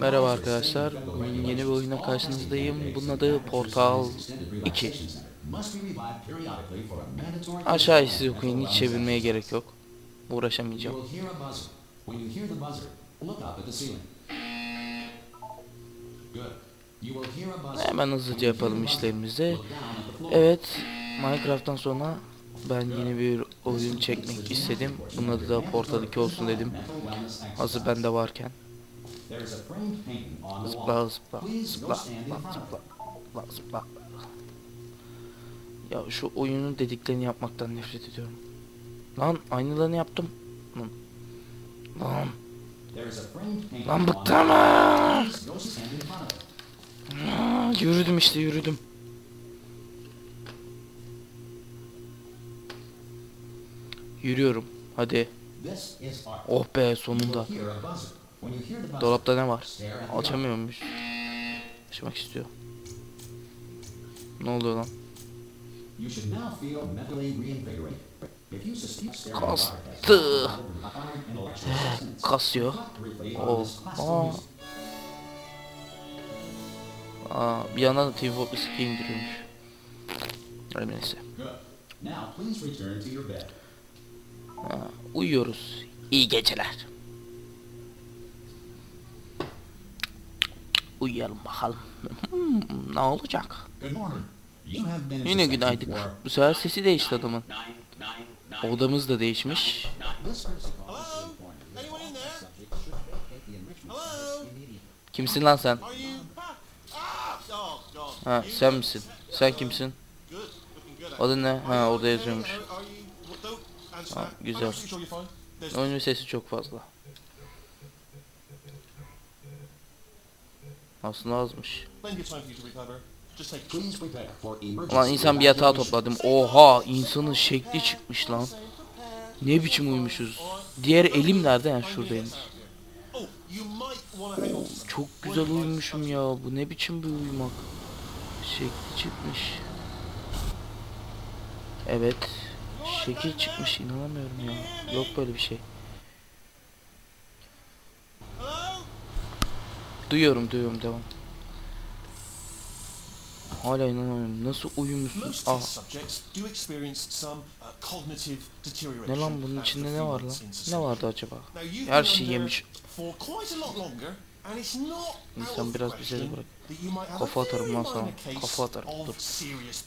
Merhaba arkadaşlar. Yeni bir oyuna karşınızdayım. Bunun adı Portal 2. Aşağı siz okuyun. Hiç çevirmeye gerek yok. Uğraşamayacağım. Hemen hızlıca yapalım işlerimizi. Evet. Minecraft'tan sonra ben yeni bir oyun çekmek istedim. Bunun adı da Portal 2 olsun dedim. Hazır bende varken. Zıpla zıpla zıpla zıpla zıpla zıpla zıpla. Ya şu oyunun dediklerini yapmaktan nefret ediyorum. Lan aynılarını yaptım. Lan. Lan. Lan bıktım. Yürüdüm işte yürüdüm. Yürüyorum. Hadi. Oh be sonunda. Dolapta ne var? Açamıyormuş. Açmak istiyor. Ne oluyor lan? Kastı. Kasıyor. Oh. Aa. Aa, bir yandan da Team Fortress 2 indiriyormuş. Öyle neyse. Ha, uyuyoruz. İyi geceler. Uyuyalım bakalım. Hmm, ne olacak? Yine günaydın. Bu sefer sesi değişti adamın. Odamız da değişmiş. Kimsin lan sen? Ah! Oh. Ha sen misin? Sen kimsin? Adın ne? Ha orada yazıyormuş. That. güzel. Oyunun sesi çok fazla. Aslında azmış. plenty of time for you to recover. Just take. Ulan insan bir yatağa topladım. Oha insanın şekli çıkmış lan. Ne biçim uyumuşuz. Diğer elim nerede? Yani şuradaymış. Oh. Çok güzel uyumuşum ya. Bu ne biçim bir uyumak. Şekli çıkmış. Evet. Şekil çıkmış inanamıyorum ya. Yok böyle bir şey. Duyuyorum duyuyorum devam. Hala inanamıyorum. Nasıl uyumuşsun? Ah uh, ne lan bunun içinde ne var lan? Ne vardı acaba? Her şeyi yemiş. İnsan biraz bize de bırak. Kafa atarım lan sana. Kafa atarım, dur.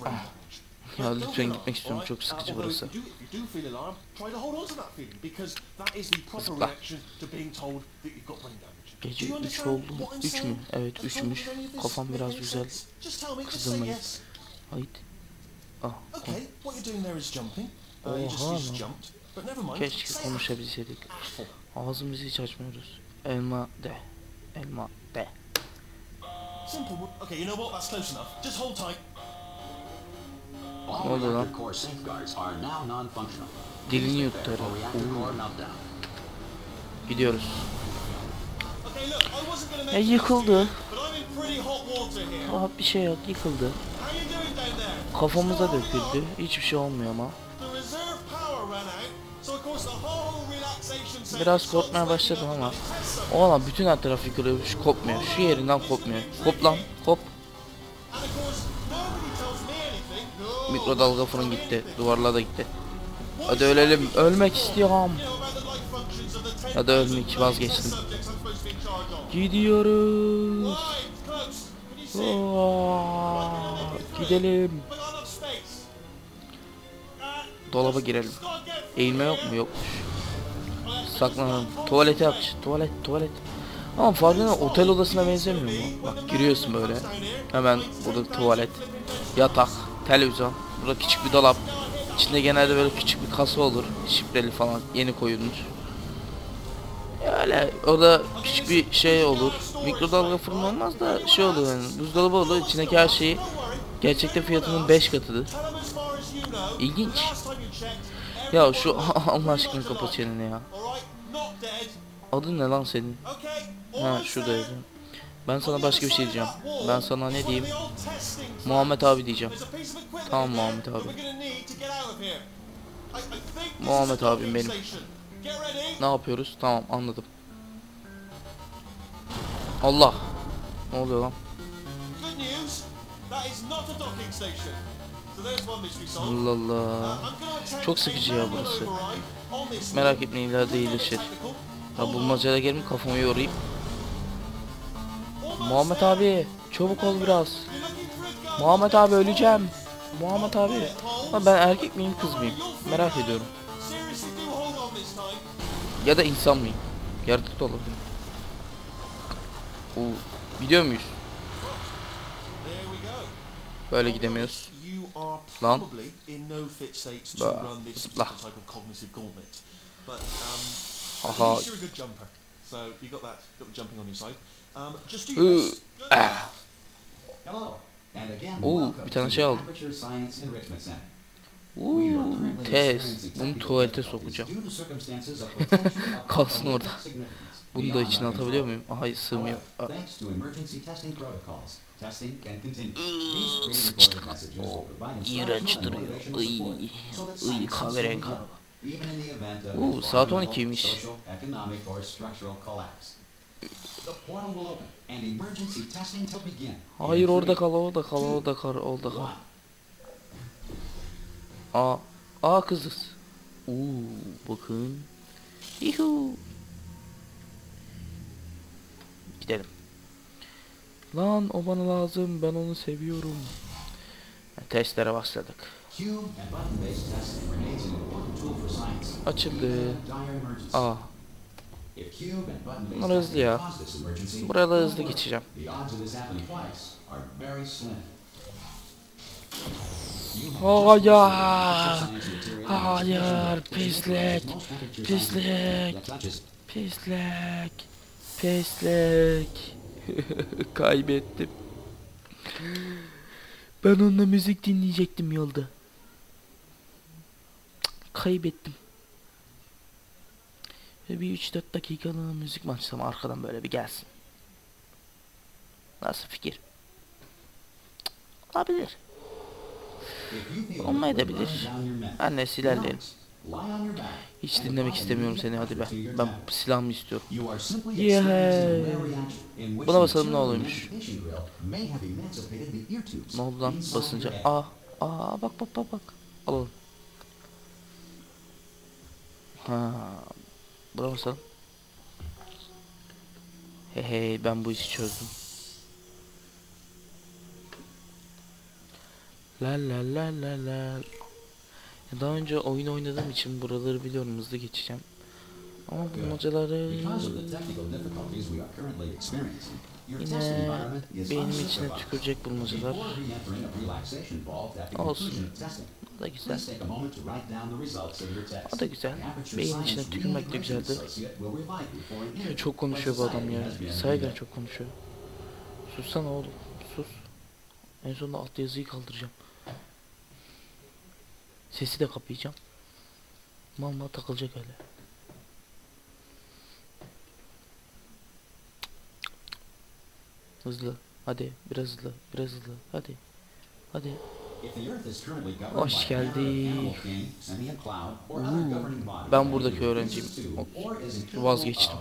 Ah. Ya lütfen gitmek istiyorum. Çok sıkıcı burası. Zıpla. reaction to being told that you've got brain damage. Gece Do you 3 understand oldu. I'm 3 mü? Evet Has 3'müş. told you any of this Kafam biraz güzel. yes. Hayt. Ah. Okay, what you're doing there is jumping. Uh, you just, Oha lan. jumped. But never mind. Keşke konuşabilseydik. Ağzımızı hiç açmıyoruz. Elma de. Elma de. Simple. Okay, you know what? That's close enough. Just hold tight. Ne oldu lan? Dilini yuttu herhalde. Gidiyoruz. Ya yıkıldı. Ah bir şey yok yıkıldı. Kafamıza döküldü. Hiçbir şey olmuyor ama. Biraz korkmaya başladım ama. Oğlan bütün her taraf yıkılıyor. Şu kopmuyor. Şu yerinden kopmuyor. Kop lan. Kop. Mikrodalga fırın gitti. Duvarlar da gitti. Hadi ölelim. Ölmek istiyorum. You know about the life functions of the 10,000 Hadi ölmek vazgeçtim. Gidiyoruz. Aa, gidelim. Dolaba girelim. Eğilme yok mu? Yokmuş. Saklanalım. Tuvalete yap. Tuvalet, tuvalet. Ama farkında otel odasına benzemiyor mu? Bak giriyorsun böyle. Hemen burada tuvalet, yatak, televizyon. Burada küçük bir dolap. İçinde genelde böyle küçük bir kasa olur. Şifreli falan yeni koyulmuş. Öyle orada küçük bir şey olur. Mikrodalga fırın olmaz da şey olur yani buzdolabı olur. İçindeki her şeyi gerçekte fiyatının 5 katıdır. İlginç. Ya şu Allah aşkına kapat çeneni ya. Adın ne lan senin? Ha all şurada fair. yazıyor. Ben sana başka bir şey diyeceğim. Ben sana ne diyeyim? Muhammed abi diyeceğim. Tamam Muhammed abi. Muhammed abim benim. Ne yapıyoruz? Tamam anladım. Allah. Ne oluyor lan? Allah Allah. Çok sıkıcı ya burası. Merak etmeyin ileride iyileşir. Ya bulmacaya gelin kafamı yorayım. Muhammed abi çabuk ol biraz. Muhammed abi öleceğim. Muhammed abi. Ama ben erkek miyim kız mıyım? Merak ediyorum. Ya da insan mıyım? Yaratık da olabilir. Oo, gidiyor muyuz? Böyle gidemiyoruz. Lan. Zıpla. Aha. So you got that, got the jumping on your side. Um, just do your best. Ah. Hello. And again, Oo, bir tane şey aldım. Uuu, test. Bunu tuvalete sokacağım. Kalsın orada. Bunu da içine atabiliyor muyum? Aha sığmıyor. Sıçtık. İğrenç duruyor. Iy, iy kahverengi araba. Uuu saat 12'ymiş. Hayır orada kal orada kal orada kal orada kal. Aa, aa kızız. Uuu bakın. Yuhu. Gidelim. Lan o bana lazım ben onu seviyorum. Testlere başladık. Açıldı. Aa. Bunları hızlı ya. Burada hızlı geçeceğim. Hayır. Hayır. Pislik. Pislik. Pislik. Pislik. Kaybettim. Ben onunla müzik dinleyecektim yolda kaybettim. Ve bir 3-4 dakikalık müzik maçlama arkadan böyle bir gelsin. Nasıl fikir? Olabilir. Olmayabilir. Ben de silerlerim. Hiç dinlemek istemiyorum seni hadi be. Ben silahımı istiyorum. Yeah. Buna basalım ne oluyormuş. Ne oldu lan basınca? Aa, aa bak bak bak bak. Alalım. Ha. Buna basalım. Hey hey ben bu işi çözdüm. La la la la la. Daha önce oyun oynadığım için buraları biliyorum hızlı geçeceğim. Ama bu bulmacaları yine benim içine tükürecek bulmacalar. Olsun. O da güzel. O da güzel. Beyin içine tükürmek de güzeldi. Çok konuşuyor bu adam ya. Saygıdan çok konuşuyor. Sussana oğlum. Sus. En sonunda alt yazıyı kaldıracağım. Sesi de kapayacağım. Mal mal takılacak öyle. Hızlı. Hadi biraz hızlı. Biraz hızlı. Hadi. Hadi. Hoş geldik. Hmm. Ben buradaki öğrenciyim. Vazgeçtim.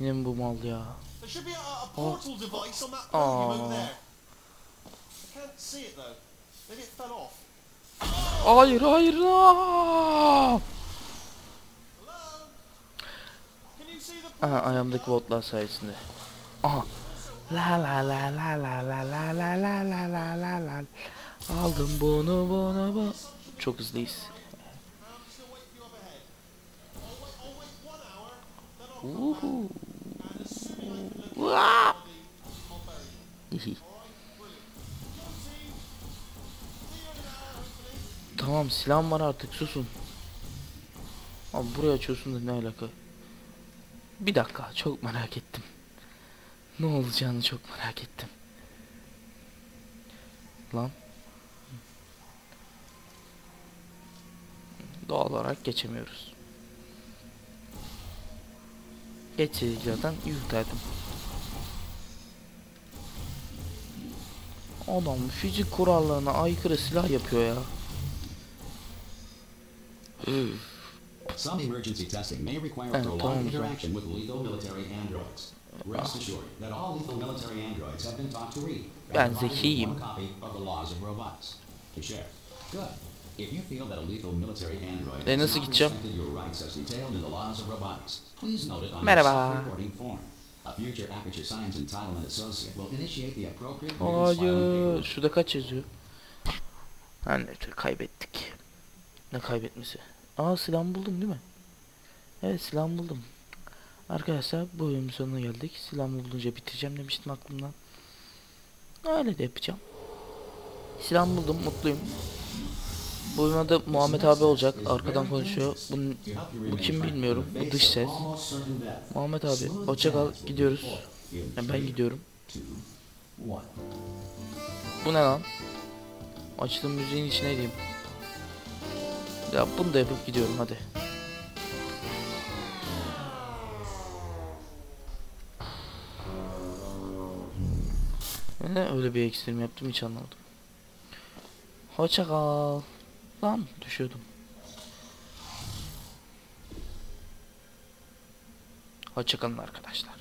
Yine bu mal ya? Aa. Oh. Hayır hayır. Aa! Aha ayağımdaki botlar sayesinde. Aha. La la la la la la la la la la la la la. Aldım bunu bunu bu. Çok hızlıyız. Uhu. Tamam silahım var artık susun. Abi buraya açıyorsun da ne alaka? Bir dakika çok merak ettim. Ne olacağını çok merak ettim. Lan. Doğal olarak geçemiyoruz. Yuh derdim. Adam fizik kurallarına aykırı silah yapıyor ya. Üf. Some emergency testing may require Evet, prolonged interaction with lethal military androids. Rest assured that all lethal military androids have been taught to read. Ben zekiyim. If you feel that a lethal military android E, nasıl gideceğim? respected your rights as detailed in the laws of robotics, please note it on Merhaba. your self-reporting form. A future Aperture Science Entitlement Associate will initiate the appropriate grievance filing Hayır. Şurada kaç yazıyor? Ha ne kaybettik. Ne kaybetmesi? Aa silahımı buldum değil mi? Evet silahımı buldum. Arkadaşlar bu bölümün sonuna geldik. Silahımı bulunca bitireceğim demiştim aklımdan. Öyle de yapacağım. Silahımı buldum mutluyum. Bu bölümün adı Muhammed abi olacak. Arkadan konuşuyor. Bunun, bu kim bilmiyorum. Bu dış ses. Muhammed abi hoşça kal gidiyoruz. Yani ben gidiyorum. Bu ne lan? Açtım müziğin içine diyeyim. Ya bunu da yapıp gidiyorum hadi. Ne öyle bir ekstrem yaptım hiç anlamadım. Hoşça kal. Lan düşüyordum. Hoşça kalın arkadaşlar.